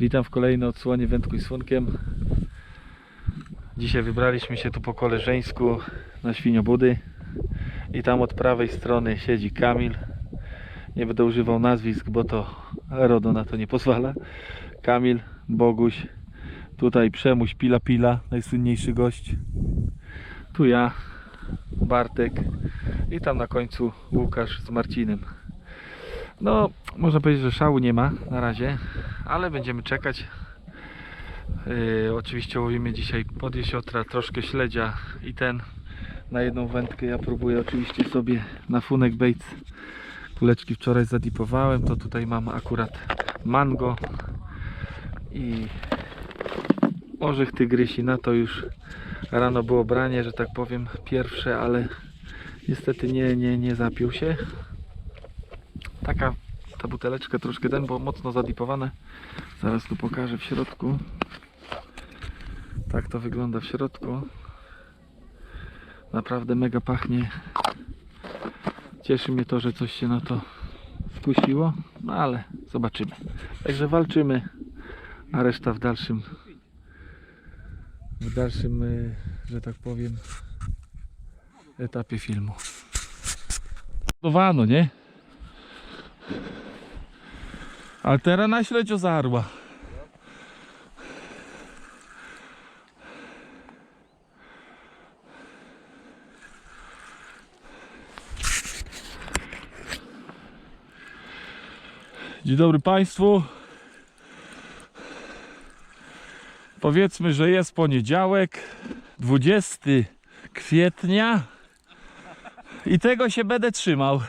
Witam w kolejnej odsłonie Wędkuj Słonkiem. Dzisiaj wybraliśmy się tu po koleżeńsku na Świniobudy i tam od prawej strony siedzi Kamil. Nie będę używał nazwisk, bo to RODO na to nie pozwala. Kamil, Boguś, tutaj Przemuś Pila Pila, najsłynniejszy gość. Tu ja, Bartek i tam na końcu Łukasz z Marcinem. No, można powiedzieć, że szału nie ma na razie, ale będziemy czekać. Yy, oczywiście łowimy dzisiaj pod jesiotra, troszkę śledzia i ten na jedną wędkę. Ja próbuję oczywiście sobie na funek baits. Kuleczki wczoraj zadipowałem, to tutaj mam akurat mango i orzech tygrysi. Na to już rano było branie, że tak powiem, pierwsze, ale niestety nie, nie, nie zapił się taka ta buteleczka troszkę ten, bo mocno zadipowane. Zaraz tu pokażę w środku. Tak to wygląda w środku. Naprawdę mega pachnie. Cieszy mnie to, że coś się na to skusiło, no ale zobaczymy. Także walczymy, a reszta w dalszym w dalszym, y, że tak powiem, etapie filmu. Dowano, nie? Ale teraz na śledzio zarła. Dzień dobry Państwu. Powiedzmy, że jest poniedziałek, 20 kwietnia i tego się będę trzymał.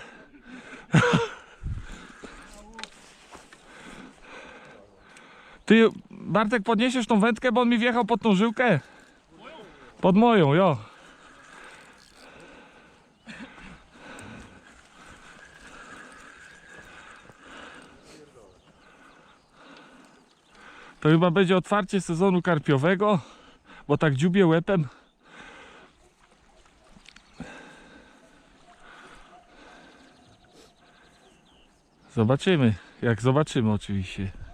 Ty, Bartek, podniesiesz tą wędkę, bo on mi wjechał pod tą żyłkę? Pod moją, jo. To chyba będzie otwarcie sezonu karpiowego, bo tak dziubię łepem. Zobaczymy, jak zobaczymy oczywiście.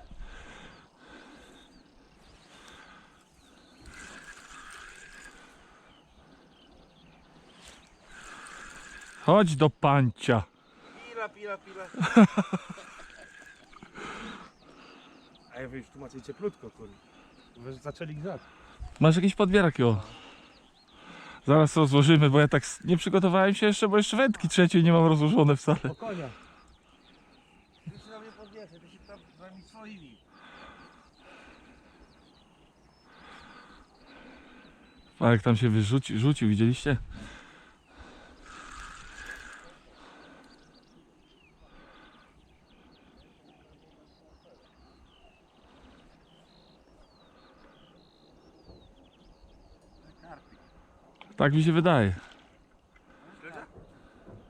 Chodź do pancia. Pila, pila, pila. A ja wy już tu macie cieplutko, kurde. Wy zaczęli grzać. Masz jakiś podbierak, jo? Zaraz rozłożymy, bo ja tak s- nie przygotowałem się jeszcze, bo jeszcze wędki trzeciej nie mam rozłożone wcale. Po konia. Ty się na mnie podniesie, ty się tam z nami swoimi. A jak tam się wyrzucił, rzucił, widzieliście? Tak mi się wydaje.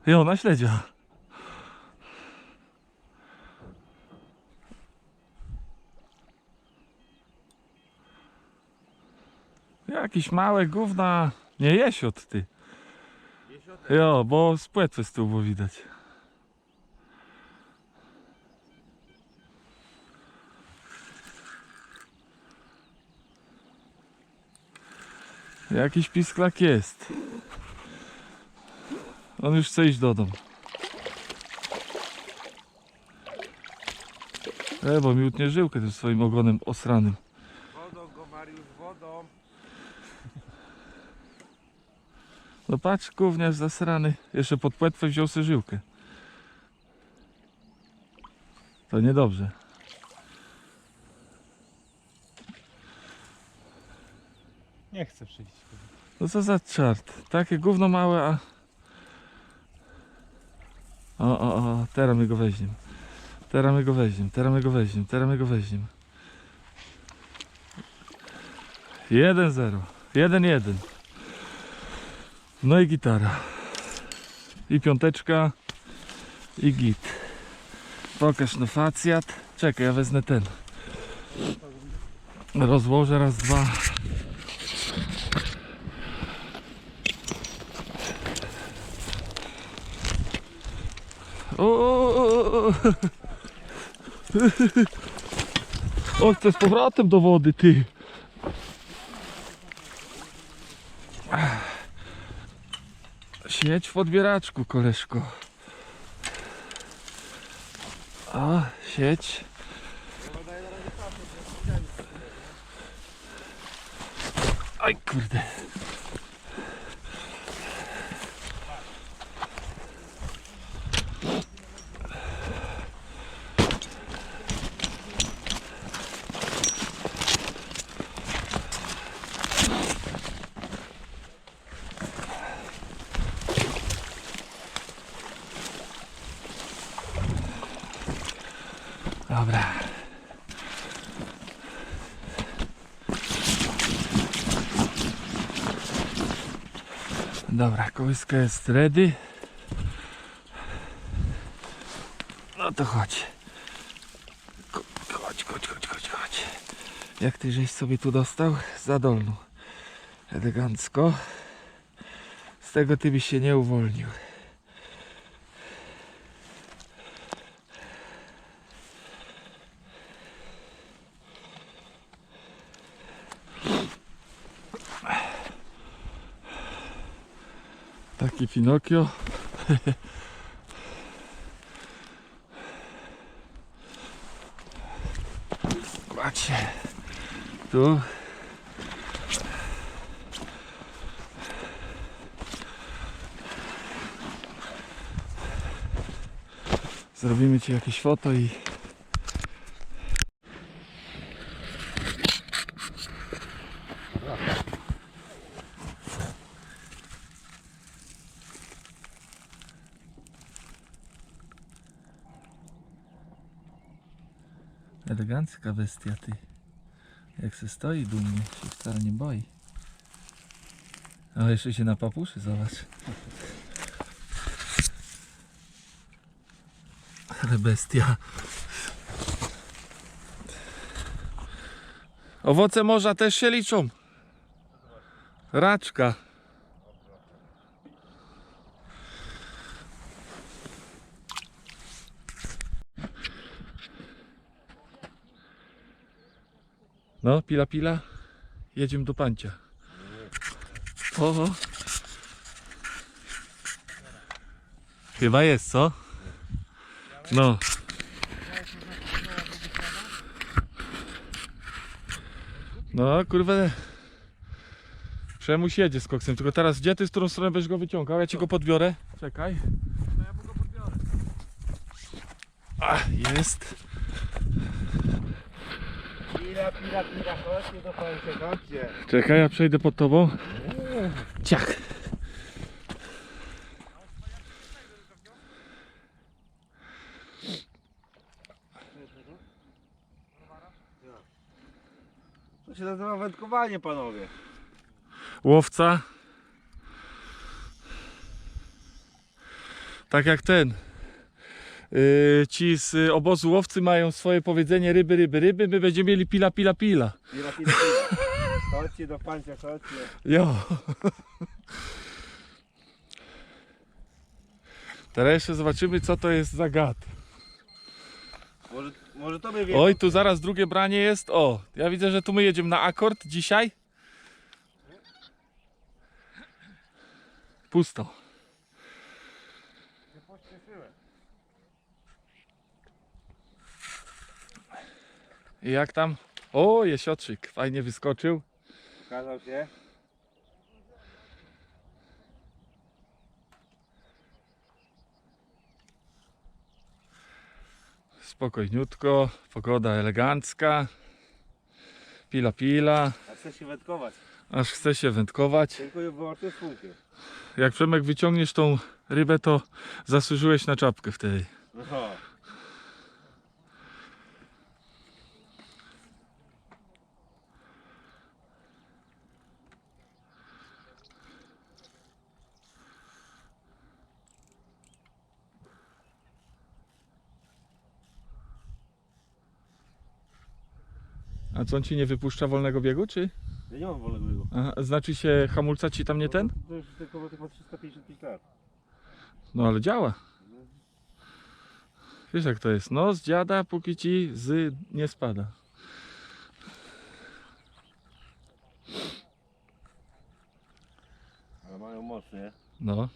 Jo, na śledzia. Jakieś małe gówna. Nie jesiot ty. Jo, bo z płetwy z tyłu było widać. Jakiś pisklak jest. On już chce iść do domu. E, bo mi utnie żyłkę tym swoim ogonem osranym. Wodą go, Mariusz, wodą. No patrz, gówniarz zasrany. Jeszcze pod płetwę wziął sobie żyłkę. To niedobrze. Nie chcę przyjść. No co za czart. Takie gówno małe, a... O, o, o, teraz my go weźmiemy. Teraz my go weźmiemy, teraz my go weźmiemy, teraz my go weźmiemy. 1-0. 1-1. No i gitara. I piąteczka. I git. Pokaż no facjat. Czekaj, ja wezmę ten. Rozłożę raz, dwa. O, o, o, o, o. Chcę z powrotem do wody, ty. Siedź w odbieraczku, koleżko. A, siedź. Aj, kurde. Dobra. Dobra, kołyska jest ready. No to chodź. Chodź, chodź, chodź, chodź, chodź. Jak ty żeś sobie tu dostał? Za dolną. Elegancko. Z tego ty byś się nie uwolnił. Taki Pinokio. Patrzcie. Tu. Zrobimy ci jakieś foto i elegancka bestia ty. Jak se stoi dumnie, się wcale nie boi. A jeszcze się na papuszy, zobacz. Ale bestia. Owoce morza też się liczą. Raczka. No, pila, pila. Jedziemy do pancia. Oho. Chyba jest, co? No. No, kurwa. Przemuś jedzie z koksem, tylko teraz gdzie ty, z którą stronę będziesz go wyciągał? Ja ci go podbiorę. Czekaj. No ja mu go podbiorę. A, jest. Pila, pila, pila, chodźcie do końca, chodźcie. Czekaj, ja przejdę pod tobą. Ciach. To się nazywa wędkowanie, panowie. Łowca. Tak jak ten. Yy, ci z y, obozu łowcy mają swoje powiedzenie ryby, ryby, ryby. My będziemy mieli pila, pila, pila. Pila, pila, pila. Chodźcie do pańca, chodźcie. Jo. Teraz jeszcze zobaczymy co to jest za gad. Może, może to by. Oj, tu zaraz drugie branie jest. O, ja widzę, że tu my jedziemy na akord dzisiaj. Pusto. I jak tam? O, jesiotrzyk, fajnie wyskoczył. Pokazał się. Spokojniutko, pogoda elegancka. Pila, pila, A chce się wędkować. aż chce się wędkować. I wyłącznie z funkiem. Jak Przemek wyciągniesz tą rybę, to zasłużyłeś na czapkę wtedy. No. A co on ci nie wypuszcza wolnego biegu, czy? Ja nie mam wolnego biegu. Aha, znaczy się hamulca ci tam nie ten? No, to już tylko bo ma 355 lat. No ale działa. Wiesz jak to jest? No z dziada póki ci z nie spada. Ale mają moc, nie? No.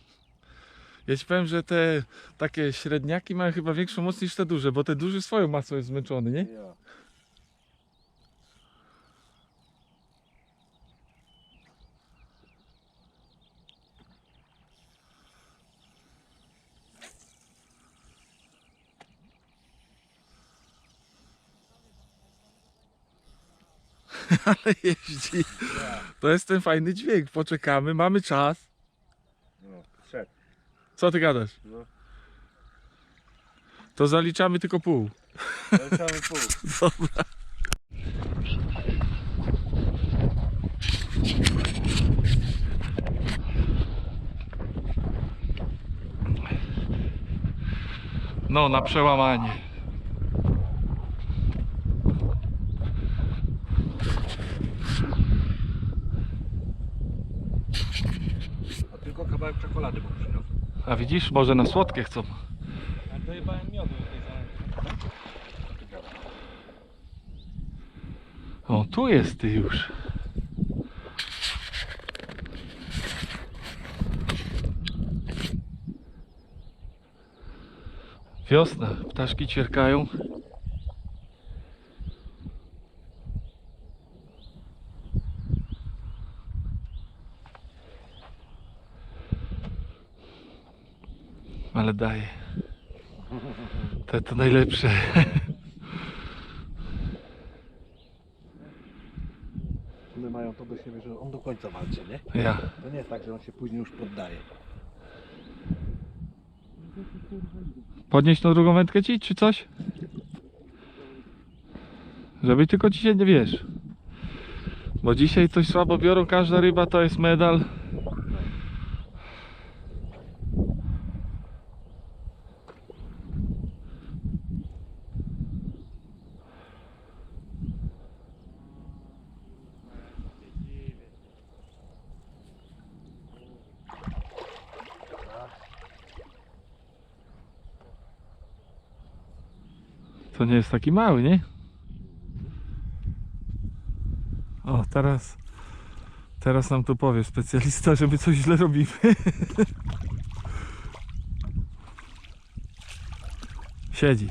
Ja ci powiem, że te takie średniaki mają chyba większą moc niż te duże, bo te duże swoją masą jest zmęczony, nie? Ja. Ale jeździ. To jest ten fajny dźwięk. Poczekamy, mamy czas. No, szedł. Co ty gadasz? No. To zaliczamy tylko pół. Cały pół. Dobra. No, na przełamanie. A tylko kawałek czekolady mu przyniosł. A widzisz, może na słodkie chcą. A miodu O, tu jest ty już. Wiosna, ptaszki ćwierkają. Ale daje. Te to najlepsze. One mają to do siebie, że on do końca walczy, nie? Ja. To nie jest tak, że on się później już poddaje. Podnieść tą drugą wędkę ci, czy coś? Żeby tylko się nie wiesz. Bo dzisiaj coś słabo biorą, każda ryba to jest medal. To nie jest taki mały, nie? O, teraz teraz nam tu powie specjalista, że my coś źle robimy. Siedzi.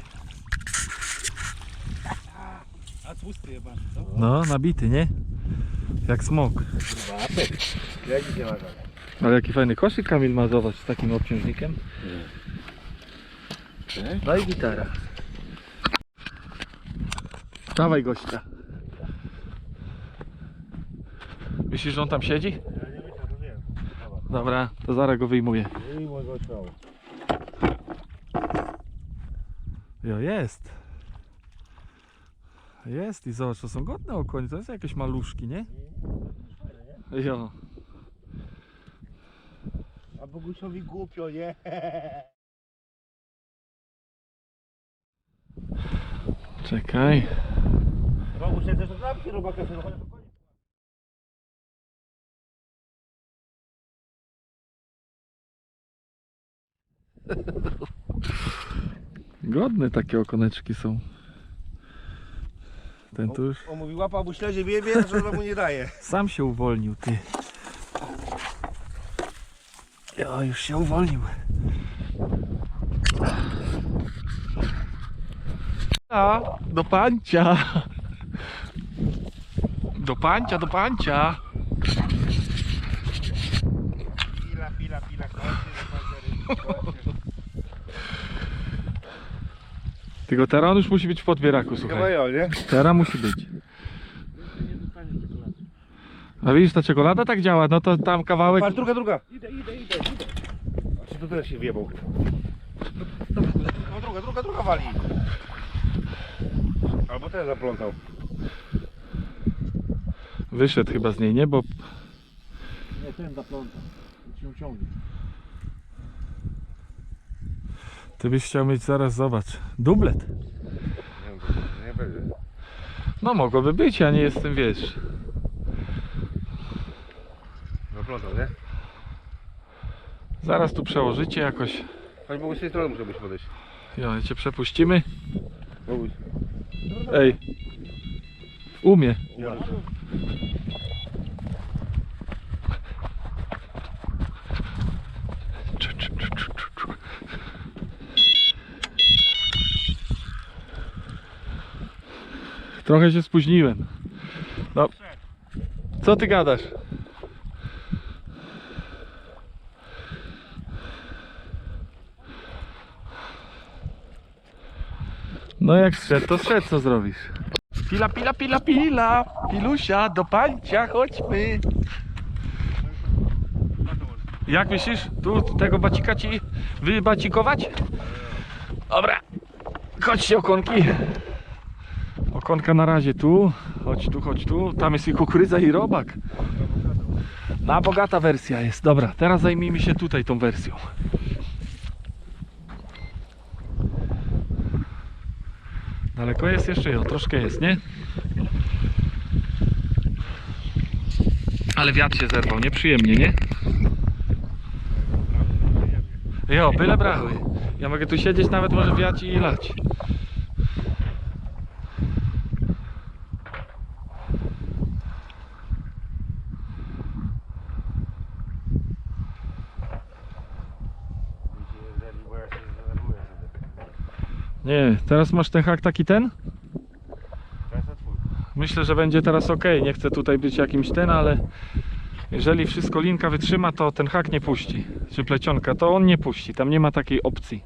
A tłusty jebany, co? No, nabity, nie? Jak smok. Ale jaki fajny koszyk Kamil ma, zobacz, z takim obciążnikiem. No i gitara. Dawaj gościa. Myślisz, że on tam siedzi? Ja nie myślę, to wiem. Dobra, to zaraz go wyjmuję. I mojego ciała. Jo, jest. Jest i zobacz, to są godne okonie, to jest jakieś maluszki, nie? Jo. A Bogusiowi głupio, nie? Czekaj. Boguś, ja też robaka, do końca. Godne takie okoneczki są. Ten tu już On mówi, łapał mu śledzie wiebie, że mu nie daje. sam się uwolnił, ty. Jo, już się uwolnił. A, do pancia. Do pancia, do pancia. Pila, pila, pila, Tylko teraz on już musi być w podbieraku, Chyba słuchaj. ja, nie? Teraz musi być. A widzisz, ta czekolada tak działa, no to tam kawałek... Patrz, druga, druga. Idę, idę, idę, czy to teraz się wjebał? No druga, druga, druga wali. Albo ten zaplątał. Wyszedł chyba z niej, nie? Bo Nie, ten zaplątał. Ci ją ciągnie. ty byś chciał mieć zaraz, zobacz, dublet. Nie wiem, to nie będzie. No mogłoby być, ja nie jestem, wiesz. Zaplątał, nie? Zaraz tu przełożycie jakoś. Chodź, bo z tej strony muszę być podejść. Jo, cię przepuścimy. Ej. Umie. Trochę się spóźniłem. No. Co ty gadasz? No jak szedł, to szedł, co zrobisz? Pila, pila, pila, pila! Pilusia, do pancia, chodźmy! Jak myślisz? Tu tego bacika ci wybacikować? Dobra, chodźcie okonki. Okonka na razie tu, chodź tu, chodź tu. Tam jest i kukurydza i robak. Na bogata wersja jest. Dobra, teraz zajmijmy się tutaj tą wersją. Daleko jest jeszcze? Jo, troszkę jest, nie? Ale wiatr się zerwał, nieprzyjemnie, nie? Jo, byle brały. Ja mogę tu siedzieć, nawet może wiać i lać. Bo ja się zdenerwuję wtedy. Nie, teraz masz ten hak taki ten? Myślę, że będzie teraz ok. Nie chcę tutaj być jakimś ten, ale jeżeli wszystko linka wytrzyma, to ten hak nie puści. Czy plecionka, to on nie puści. Tam nie ma takiej opcji.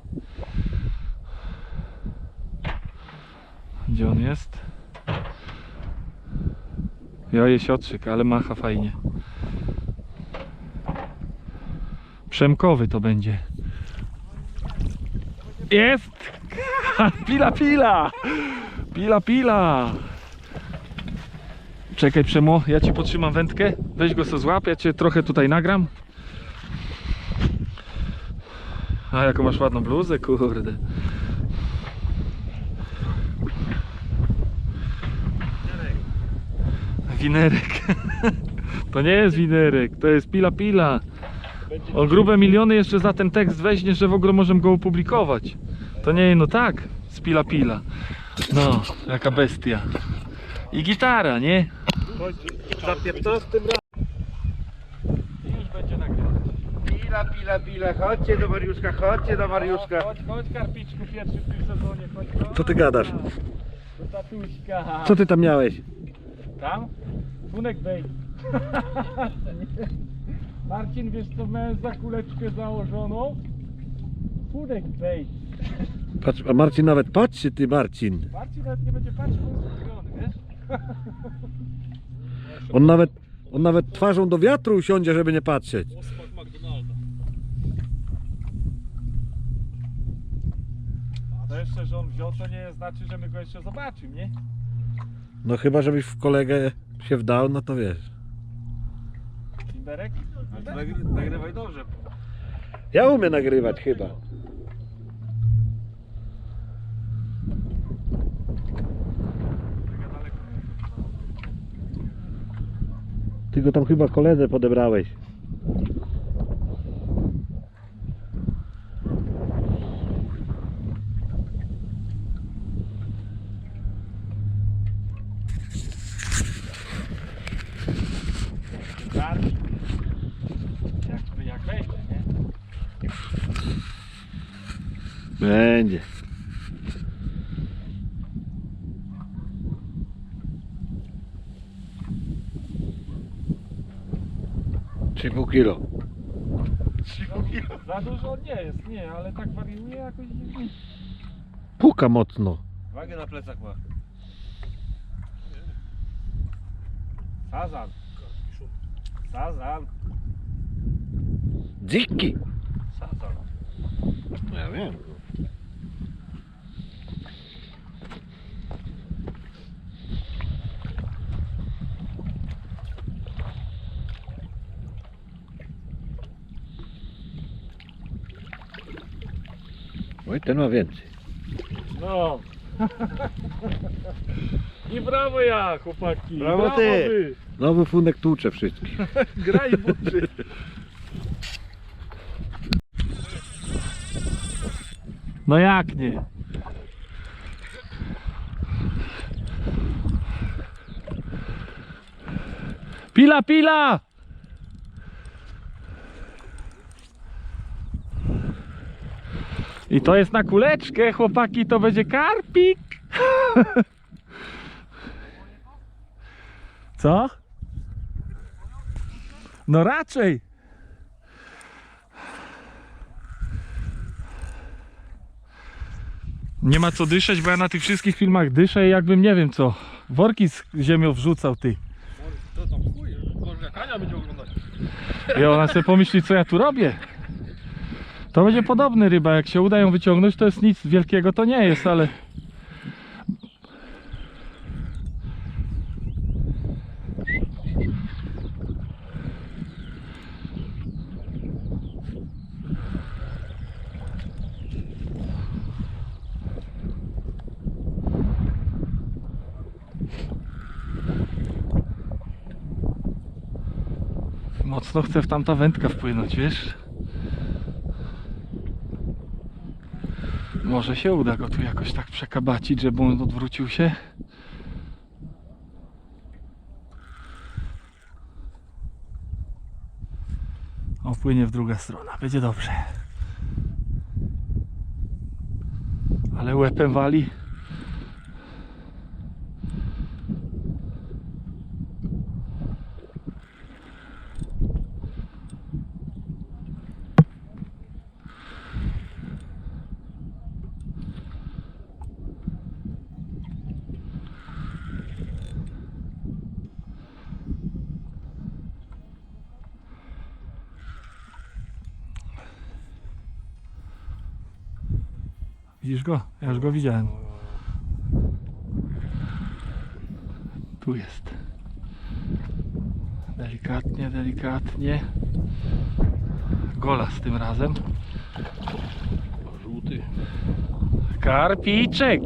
Gdzie on jest? Joje siotrzyk, ale macha fajnie. Przemkowy to będzie. Jest! Pila, pila! Pila, pila! Czekaj Przemo, ja ci podtrzymam wędkę. Weź go sobie złap, ja cię trochę tutaj nagram. A jaką masz ładną bluzę, kurde. Winerek. To nie jest winerek, to jest pila pila. O grube miliony jeszcze za ten tekst weźmie, że w ogóle możemy go opublikować. To nie, no tak, z pila pila. No, jaka bestia. I gitara, nie? Za 15 I już będzie nagrywać. Pila, pila, pila, chodźcie do Mariuszka, chodźcie do Mariuszka. Chodź, chodź Karpiczku, pierwszy w tym sezonie. Chodź, chodź. Co ty gadasz? Do tatuśka. Co ty tam miałeś? Tam? Funek bej. Marcin, wiesz co miałem za kuleczkę założoną? Funek bej. Patrz, a Marcin nawet patrzy, ty Marcin. Marcin nawet nie będzie patrzył, bo jest skupiony, wiesz? On nawet, on nawet twarzą do wiatru usiądzie, żeby nie patrzeć. McDonalda. A to jeszcze, że on wziął, to nie znaczy, że my go jeszcze zobaczymy, nie? No chyba, żebyś w kolegę się wdał, no to wiesz. Timberek? Nagrywaj dobrze. Ja umiem nagrywać chyba. Ty go tam chyba koledze podebrałeś. Żart. Jak, jak wejdzie, nie? Będzie. Trzy pół kilo. Za dużo nie jest, nie, ale tak wariuje jakoś dziwnie. Puka mocno. Wagę na plecach ma. Sazan. Sazan. Dziki. Sazan. Ja wiem. Oj, ten ma więcej. No. I brawo ja, chłopaki. Brawo ty. wy. Nowy funek tłucze wszystkich. Graj buczy. No jak nie? Pila, pila! I to jest na kuleczkę, chłopaki, to będzie karpik. Co? No raczej. Nie ma co dyszeć, bo ja na tych wszystkich filmach dyszę i jakbym nie wiem co. Worki z ziemią wrzucał ty. To tam chuj, Kania będzie oglądać. I ona sobie pomyśli co ja tu robię. To będzie podobny ryba, jak się uda ją wyciągnąć, to jest nic wielkiego, to nie jest, ale... Mocno chcę w tamta wędka wpłynąć, wiesz? Może się uda go tu jakoś tak przekabacić, żeby on odwrócił się. O, płynie w drugą stronę. Będzie dobrze. Ale łepem wali. Widzisz go? Ja już go widziałem. Tu jest. Delikatnie, delikatnie. Gola z tym razem. Żółty. Karpiczek!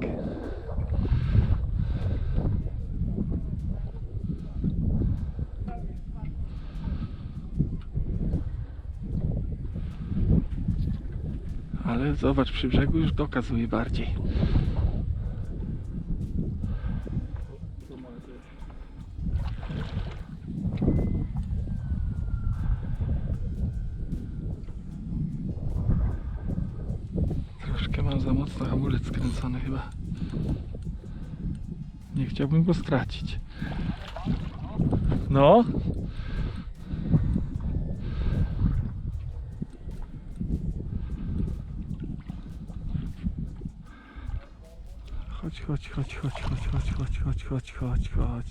Ale zobacz, przy brzegu już dokazuje bardziej. Troszkę mam za mocno hamulec skręcony chyba. Nie chciałbym go stracić. No. chodź, chodź, chodź, chodź.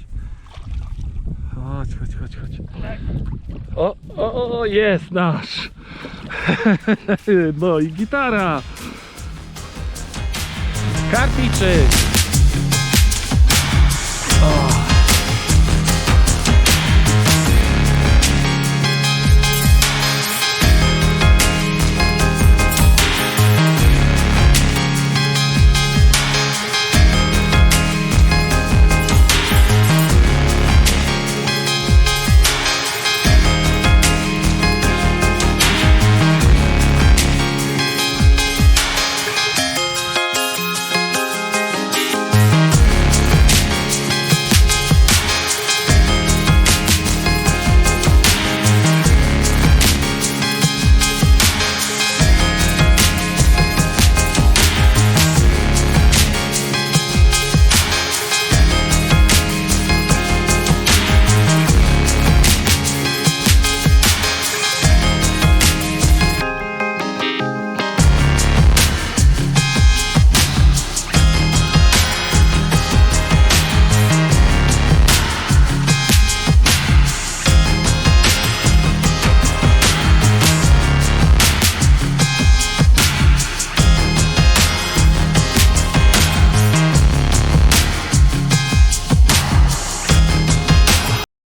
Chodź, chodź, chodź, chodź. O, o, o, jest nasz. no i gitara. Karpiczy. O.